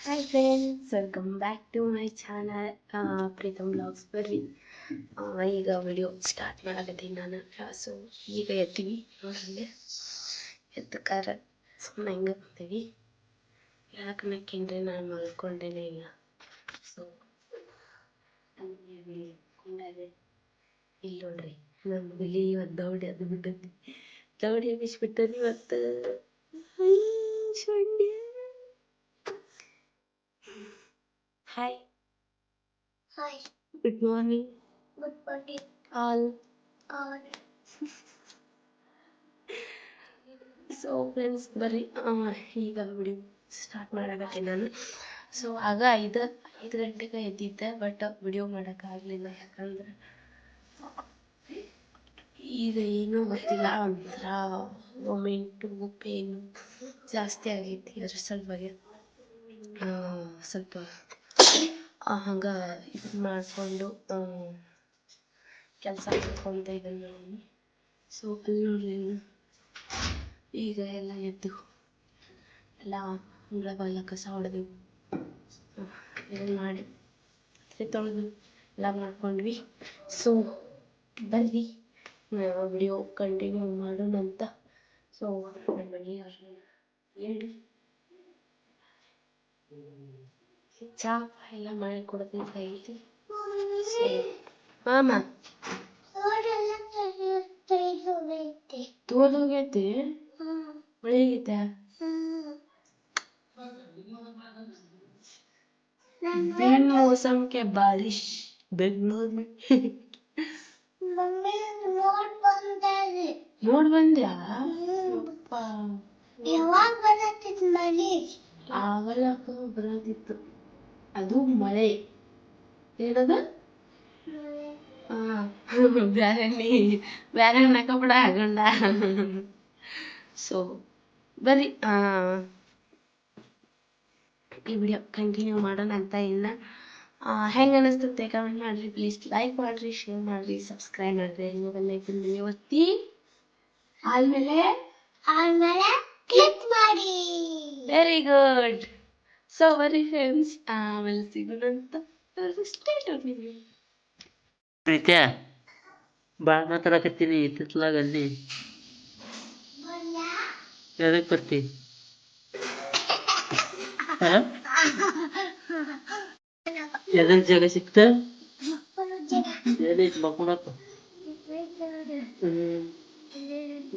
Hi friends welcome back to my channel Preetam blogs ಬರ್ರಿ ಈಗ video start ಮಾಡಕತ್ತೀನಿ ನಾನು. So ಈಗ ಎತ್ತೀವಿ ನೋಡ್ರಿ ಕಾರ ಸುಮ್ಮನೆ ಹಿಂಗೆ ಬರ್ತೀವಿ ಯಾಕೆ ನಕ್ಕೇನ್ರಿ? ನಾನು ಮಲ್ಕೊಂಡೇನೆ ಇಲ್ಲ ಸೊ ಇಲ್ಲಿ ನೋಡ್ರಿ. ನಮ್ಮ ಬಿಲಿ ಇವತ್ತು ದೌಡಿ ಅದು ಬಿಟ್ಟೈತಿ. ದೌಡಿ ಎಬ್ಬಿಸ್ಬಿಟ್ಟನಿ ಇವತ್ತು ಶುಂಠಿ hi Hi, good morning. good morning. All All. So friends ಬರ್ರಿ ಆ, ಈಗ ವಿಡಿಯೋ ಸ್ಟಾರ್ಟ್ ಮಾಡಕತ್ತೀನಿ ನಾನು. ಸೊ ಆಗ ಐದು ಐದು ಗಂಟೆಗೆ ಎದ್ದಿದ್ದೆ ಬಟ್ ವಿಡಿಯೋ ಮಾಡೋಕ್ಕಾಗಲಿಲ್ಲ ಯಾಕಂದ್ರೆ ಈಗ ಏನೂ ಗೊತ್ತಿಲ್ಲ. ಒಂಥರ ಮೊಮೆಂಟು ಪೇನು ಜಾಸ್ತಿ ಆಗೈತಿ ಅದ್ರ ಸಲುವಾಗಿ ಸ್ವಲ್ಪ ಹಂಗೆ ಇದು ಮಾಡಿಕೊಂಡು ಕೆಲಸ ಮಾಡ್ಕೊತ ಇದ್ದೀನಿ ನಾನು. ಸೊ ಅಲ್ಲಿ ಈಗ ಎಲ್ಲ ಎದ್ದು, ಎಲ್ಲ ಅಂಗಳ ಕಸ ಹೊಡೆದು ಎಲ್ಲ ಮಾಡಿ ಪಾತ್ರೆ ತೊಳೆದು ಎಲ್ಲ ಮಾಡ್ಕೊಂಡ್ವಿ. ಸೊ ಬರ್ರಿ ವಿಡಿಯೋ ಕಂಟಿನ್ಯೂ ಮಾಡೋಣ ಅಂತ. ಸೊ ನಮ್ಮ ಮನೆಯವ್ರನ್ನ ಹೇಳಿ. ಚಾ ಎಲ್ಲ ಮಾಡಿ ಕೊಡಬೇಕಾಗಿತ್ತು ಸೊ ಮಾಮ ತೋದೋಗೈತಿ ಬೆಳಿಗ್ಗೆ बिन मौसम के बारिश बेंगलोर में ನೋಡ್ ಬಂದ್ಯಾ ಯಪ್ಪ. ಯಾವಾಗ ಬರತ್ತಿದ್ ಮನೆ ಆಗಲ್ಲ ಬರೋದಿತ್ತು ಅದು ಮಳೆ. ಏನದ? ಆ, ಬ್ಯಾರೆ ನೀ ಬ್ಯಾರೆ ಅನ್ನಕಬೇಡ ಗಂಡ. ಸೊ ಬರ್ರಿ ಆ, ಈ ವಿಡಿಯೋ ಕಂಟಿನ್ಯೂ ಮಾಡೋಣ ಅಂತ ಇಲ್ಲ. ಹೆಂಗೆ ಅನಿಸ್ತದೆ ಕಮೆಂಟ್ ಮಾಡಿರಿ ಪ್ಲೀಸ್ ಲೈಕ್ ಮಾಡಿರಿ ಶೇರ್ ಮಾಡಿರಿ ಸಬ್ಸ್ಕ್ರೈಬ್ ಮಾಡಿರಿ. ಹಿಂಗೆ ಬೆಲ್ಲೈಕನ್ ಒತ್ತಿ. ಆದ್ಮೇಲೆ ಆಮೇಲೆ ಕ್ಲಿಕ್ ಮಾಡಿ. ವೆರಿ ಗುಡ್ ಸೊ ಬರ್ರಿ ಫ್ರೆಂಡ್ಸ್ ಆಮೇಲೆ ಸಿಗೋಣಂತ ಸ್ಟೇಟ್ ಪ್ರೀತ್ಯ ಭಾಳ ಮಾತಾಡಕತ್ತೀನಿ ಇತ್ತಿತ್ಲಾಗ ಅಲ್ಲಿ ಎದಕ್ಕೆ ಬರ್ತಿ ಎದಕ್ ಜಾಗ ಸಿಕ್ತ ಏನೈತಿ ಮಕ್ಕೊಳಕ ಹ್ಮ್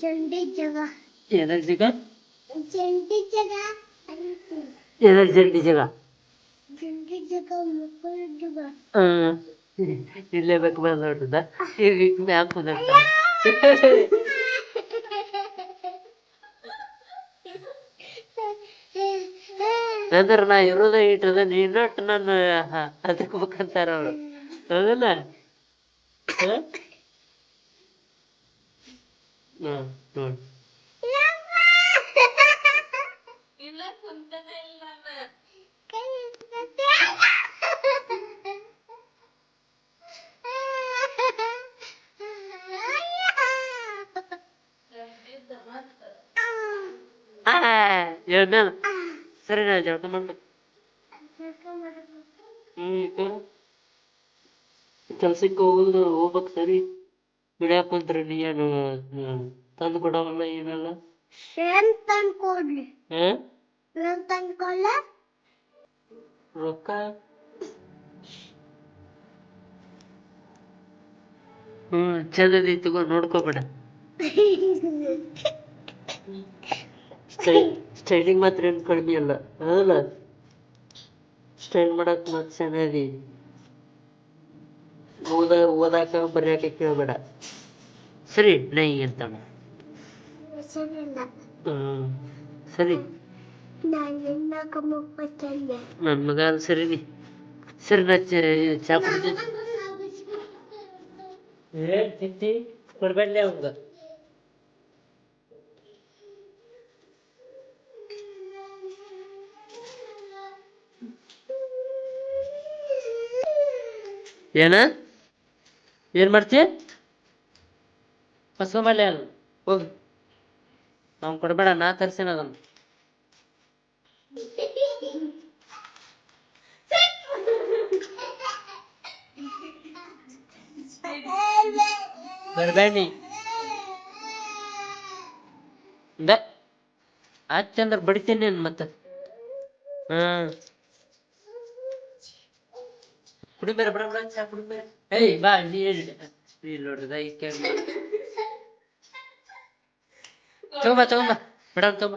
ಚಂಡಿ ಜಗ ಎದಕ್ ಜಾಗ ಚಂಡಿ ಜಗ ಎದಕ್ ಜಂಡಿ ಜಾಗ ಇಲ್ಲೇ ಬೇಕು ಬಂದ ಈಗ ಕುಂದರ್ತ ಅಂದ್ರ ನಾ ಇರೋದ ಇಟ್ಟದ ನೀನೊಟ್ಟು ನನ್ನ ಅದಕ್ಕೆ ಅವರು ಅವ್ರು ಹೌದಲ್ಲ? ಹ? ಹ್ಮ್ ನೋಡ್. ಆ, ಏನ ಸರಿ ನಾ ಜಳಕ ಮಾಡ್ಬೇಕು ಹ್ಮ್ ಕೆಲ್ಸಕ್ಕೆ ಹೋಗುದು ಹೋಗ್ಬೇಕು ಸರಿ ಬಿಡ್ಯಾಕ ಕುಂತ್ರೆ ನೀ ಏನು ತಂದು ಕೊಡವಲ್ಲ ಏನೆಲ್ಲ ಏನ್ ತಂದ್ಕೊಡ್ಲಿ ಹ ಏನ್ ತಂದ್ಕೊಲ್ಲ ರೊಕ್ಕ ಹ್ಮ್ ಚಂದ ತಗೋ ನೋಡ್ಕೋಬೇಡ ಸ್ಟೈಲ್ ಸ್ಟೈಲಿಂಗ್ ಮಾತ್ರ ಏನು ಕಡಿಮೆ ಅಲ್ಲ ಹೌದಲ್ಲ ಸ್ಟೈಲ್ ಮಾಡಕ್ ಮತ್ತೆ ಚೆನ್ನಾಗಿ ಓದ ಓದಾಕ ಬರ್ಯಾಕ ಕೇಳಬೇಡ ಸರಿ ನೈ ಅಂತ ಸರಿ ನನ್ನ ಮಗ ಅಲ್ಲ ಸರಿನಿ ಸರಿ ನಾ ಚ- ಕುಡ್ತೀನಿ ಏ ತಿಂತಿ ಕೊಡ್ಬೇಡ್ಲೆ ಅವಂಗ. ಏನ? ಏನ್ ಮಾಡ್ತಿ? ಹೊಸ್ಕೊಂಬಲ್ಲೆ ಅಲ್ಲ. ಹೋಗಿ ನಾವ್ ಕೊಡ್ಬೇಡ ನಾ ತರ್ಸೇನ ಅದನ್ನು. ಬರಬೇಡಿ ದ ಆಯ್ತಂದ್ರೆ ಬಡಿತೇನೆ ನಾನು ಮತ್ತೆ. ಹಾ. ಕುಡಿಬೇಡ ಬಡ ಬಡ ಚಾ ಕುಡಿಬೇಡ ಏಯ್, ಬಾ, ನೀ ಇಲ್ಲಿ ನೋಡ್ರಿ ದೈ ಕೇಳಿ. ತಗೊಂಬ ತಗೊಂಬ, ಮೇಡಮ್, ತಗೊಂಬ.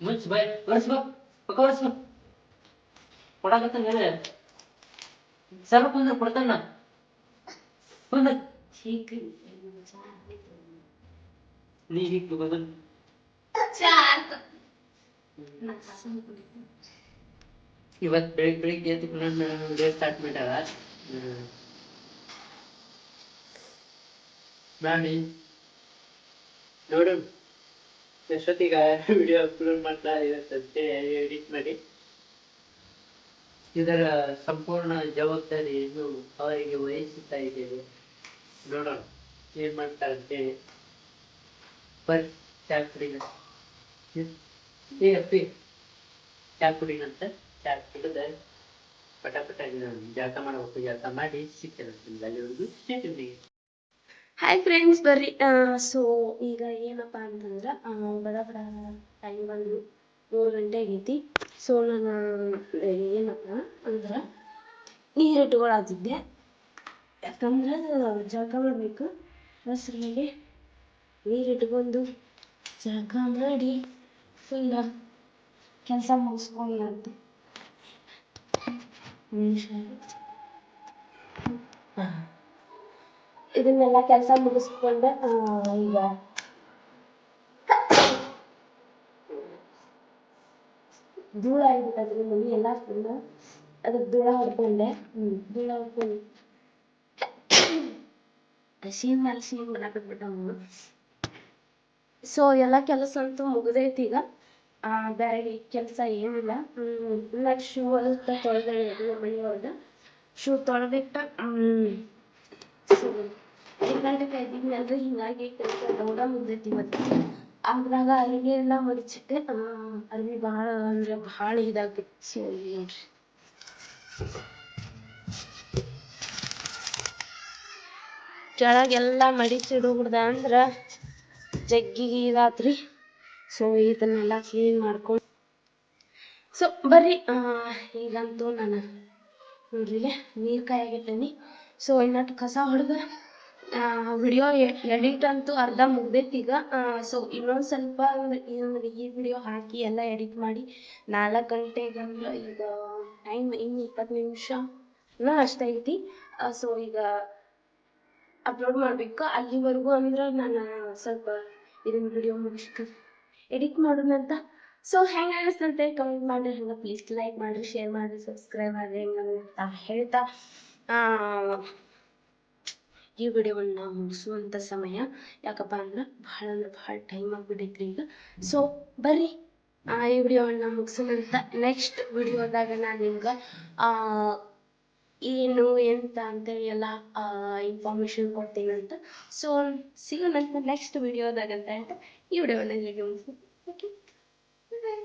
ಥೋ ಹೇ ಹೇ ಬಿಡ ಮುಚ್ಚ ಬಾಯ್ ಒರ್ಸ್ ಬಾ ಪಕ್ಕ ಒರ್ಸ್ ಬಾ ಕೊಡಾಕತ್ತಾನ ಹೇಳ ಸ್ವಲ್ಪ ಕುಂದ್ರ ಕೊಡ್ತಾನ ಕುಂದ್ರ ನೀ ಹೀಗ್ ತಗೋದನ್ ಇವತ್ ಬೆಳಿಗ್ಗೆ ಬೆಳಿಗ್ಗೆ ಎದ್ದು ನನ್ನ ಡೇ ಸ್ಟಾರ್ಟ್ ಮಾಡ್ಯಾರ ಹ್ಮ್. ಮಾಡಿ ನೋಡೋಣ ಎಷ್ಟೊತ್ತಿಗ ವಿಡಿಯೋ ಅಪ್ಲೋಡ್ ಮಾಡ್ತಾ ಇರತ್ತಂತೆ ಎಡಿಟ್ ಮಾಡಿ. ಇದರ ಸಂಪೂರ್ಣ ಜವಾಬ್ದಾರಿಯನ್ನು ಅವರಿಗೆ ವಹಿಸುತ್ತಾ ಇದ್ದೇವೆ. ನೋಡೋಣ ಏನ್ ಮಾಡ್ತಾರಂತೇಳಿ ಪರ್ ಚಾ ಕುಡಿನ ಏ ಅಪ್ಪಿ. ಚಾ ಕುಡಿನಂತ ಚಾ ಕುಡಿದ ಪಟ ಪಟ ಜಾತ ಮಾಡಬೇಕು ಜಾತ ಮಾಡಿ ಸಿಕ್ಕಿರುತ್ತೆ ಅಲ್ಲಿವರೆಗೂ ಸ್ಟೇಟಿಗೆ ಹಾಯ್ ಫ್ರೆಂಡ್ಸ್ ಬರ್ರಿ. ಸೊ ಈಗ ಏನಪ್ಪ ಅಂತಂದ್ರೆ ಬಡ ಬಡ ಟೈಮ್ ಬಂದು ಮೂರು ಗಂಟೆ ಆಗೈತಿ. ಸೊ ನಾನು ಏನಪ್ಪ ಅಂದ್ರೆ, ನೀರು ಇಟ್ಕೊಳತ್ತಿದ್ದೆ ಯಾಕಂದ್ರೆ ಜಳಕ ಮಾಡಬೇಕು. ಹಸ್ರಿಗೆ ನೀರು ಇಟ್ಕೊಂಡು ಜಳಕ ಮಾಡಿ ಫುಲ್ಲ ಕೆಲಸ ಮುಗಿಸ್ಕೊಂಡು ಅಂತ ಇದನ್ನೆಲ್ಲ ಕೆಲಸ ಮುಗಿಸ್ಕೊಂಡು ಈಗ ಧೂಳ ಆಗಿಬಿಟ್ಟದ್ರಿ ಮನಿ ಎಲ್ಲ ಫುಲ್ ಅದಕ್ಕೆ ಧೂಳ ಹೊಡ್ಕೊಂಡೆ. ಹ್ಮ್, ಧೂಳ ಹೊಡ್ಕೊಂಡು. ಸೀನ್ ಮೇಲೆ ಸೀನ್ ಮಾಡಾಕತ್ಬಿಟ್ಟವು ಸೊ ಎಲ್ಲ ಕೆಲಸ ಅಂತೂ ಮುಗ್ದೈತಿ ಈಗ. ಬೇರೆ ಕೆಲಸ ಏನಿಲ್ಲ. ಹ್ಮ್ ಶೂ ಅದ ತೊಳೆದ ಮನೆ ಒಳಗೆ ಶೂ ತೊಳೆದಿಟ್ಟ, ಹ್ಮ್ ಹಿಂಗಾಗಿ ಕೆಲಸ ದೌಡ ಮುಗ್ದೈತಿ ಇವತ್ತು. ಅದ್ರಾಗ ಅರಿವಿ ಎಲ್ಲ ಮಡಚಿಟ್ಟೆ ಅರ್ವಿ ಭಾಳ ಅಂದ್ರೆ ಭಾಳ ಇದಾಗೈತಿ ನೋಡ್ರಿ. ಕೆಳಗೆಲ್ಲ ಮಡಿಚಿಡುಗ್ದ ಅಂದ್ರ ಜಗ್ಗಿ ಇದಾತ್ರಿ. ಸೊ ಇದನ್ನೆಲ್ಲ ಕ್ಲೀನ್ ಮಾಡ್ಕೊಂಡು ಸೊ ಬರ್ರಿ ಈಗಂತೂ ನಾನು ನೋಡ್ರಿ ನೀರು ಕಾಯಾಗಿಟ್ಟೇನಿ ಸೊ ಇನ್ನಟ್ಟು ಕಸ ಹೊಡೆದ. ವಿಡಿಯೋ ಎಡಿಟ್ ಅಂತೂ ಅರ್ಧ ಮುಗ್ದೈತಿ ಈಗ. ಸೊ ಇನ್ನೊಂದು ಸ್ವಲ್ಪ ಈ ವಿಡಿಯೋ ಹಾಕಿ ಎಲ್ಲ ಎಡಿಟ್ ಮಾಡಿ ನಾಲ್ಕು ಗಂಟೆಗೆ ಅಂದ್ರೆ ಈಗ ಟೈಮ್ ಇನ್ನು ಇಪ್ಪತ್ತು ನಿಮಿಷನ ಅಷ್ಟೇ ಐತಿ. ಸೊ ಈಗ ಅಪ್ಲೋಡ್ ಮಾಡಬೇಕು. ಅಲ್ಲಿವರೆಗೂ ಅಂದ್ರೆ ನಾನು ಸ್ವಲ್ಪ ಇದನ್ನ ವಿಡಿಯೋ ಮುಗಿಸ್ತು ಎಡಿಟ್ ಮಾಡೋಣಂತ ಸೊ ಹೆಂಗೆ ಅನಿಸ್ತಂತೆ? ಕಮೆಂಟ್ ಮಾಡಿ ಹಂಗೆ ಪ್ಲೀಸ್ ಲೈಕ್ ಮಾಡಿರಿ ಶೇರ್ ಮಾಡಿರಿ ಸಬ್ಸ್ಕ್ರೈಬ್ ಮಾಡಿರಿ ಅಂತ ಹೇಳ್ತಾ. ಈ ವಿಡಿಯೋವನ್ನು ಮುಗಿಸುವಂಥ ಸಮಯ. ಯಾಕಪ್ಪ ಅಂದ್ರೆ ಭಾಳ ಅಂದ್ರೆ ಭಾಳ ಟೈಮ್ ಆಗಿಬಿಟ್ಟೈತ್ರಿ ಈಗ. ಸೊ ಬರ್ರಿ. ಈ ವಿಡಿಯೋವನ್ನು ಮುಗಿಸೋಣಂತ ನೆಕ್ಸ್ಟ್ ವಿಡಿಯೋದಾಗ ನಾನು ನಿಮ್ಗೆ ಏನು, ಎಂತ ಅಂತೇಳಿ ಎಲ್ಲ ಇನ್ಫಾರ್ಮೇಶನ್ ಕೊಡ್ತೀನಿ ಅಂತ. ಸೊ ಸಿಗೋಣಂತ ನೆಕ್ಸ್ಟ್ ವಿಡಿಯೋದಾಗ ಅಂತ ಹೇಳ್ತಾ. ಈ ವಿಡಿಯೋವನ್ನು ಇಲ್ಲಿಗೆ ಮುಗಿಸ್ತೀನಿ. Okay bye